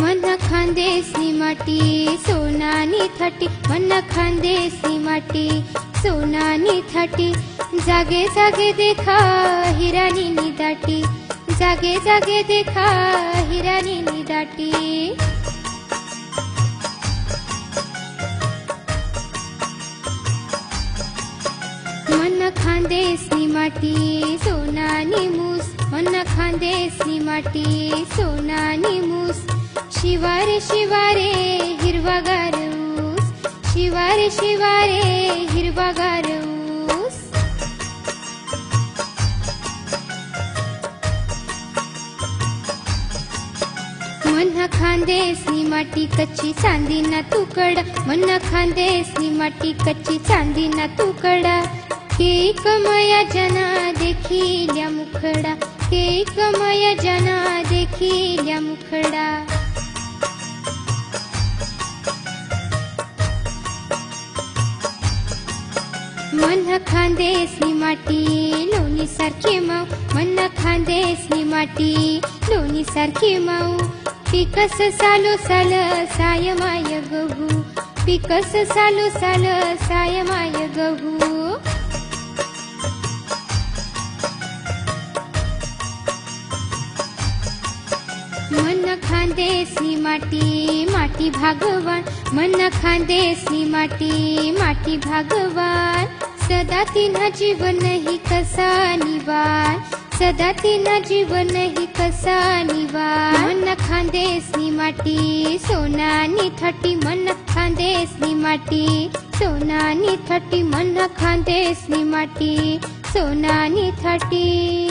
मन खांदे सिमाटी सोना नी थटी मन खांदे सिमाटी सोना थटी जागे जागे देखा हिरानी नी दाटी जागे जागे देखा हिरानी नी दाटी मन खांदे सिमाटी सोना नी मूस मन खांदे सिमाटी सोना मूस शिवारे शिवारे हिरवागार ऊस शिवारे शिवारे हिरवागार ऊस मन खांदेसनी माटी कच्ची चांदी ना तुकड मन खांदेसनी माटी कच्ची चांदी ना तुकड केक मया जना देखील्या मुखडा केक मया जना देखील्या मुखडा મન ખાંદે સી માટી નોની સરકે માં મન ખાંદે સી માટી નોની સરકે માં પિકસ સાલુ સાલ સાયમાય ગઘુ પિકસ સાલુ સાલ સાયમાય ગઘુ મન ખાંદે સી માટી માટી ભગવાન મન ખાંદે સી માટી માટી ભગવાન सदा तिी नहीं कसालि वा सदा तिना जीवन कसालि वा मनखेस नी मा सोनानि थर्टी मनखादेश नी मा सोनानि थर्टी मनखादेश नी माटी सोना थी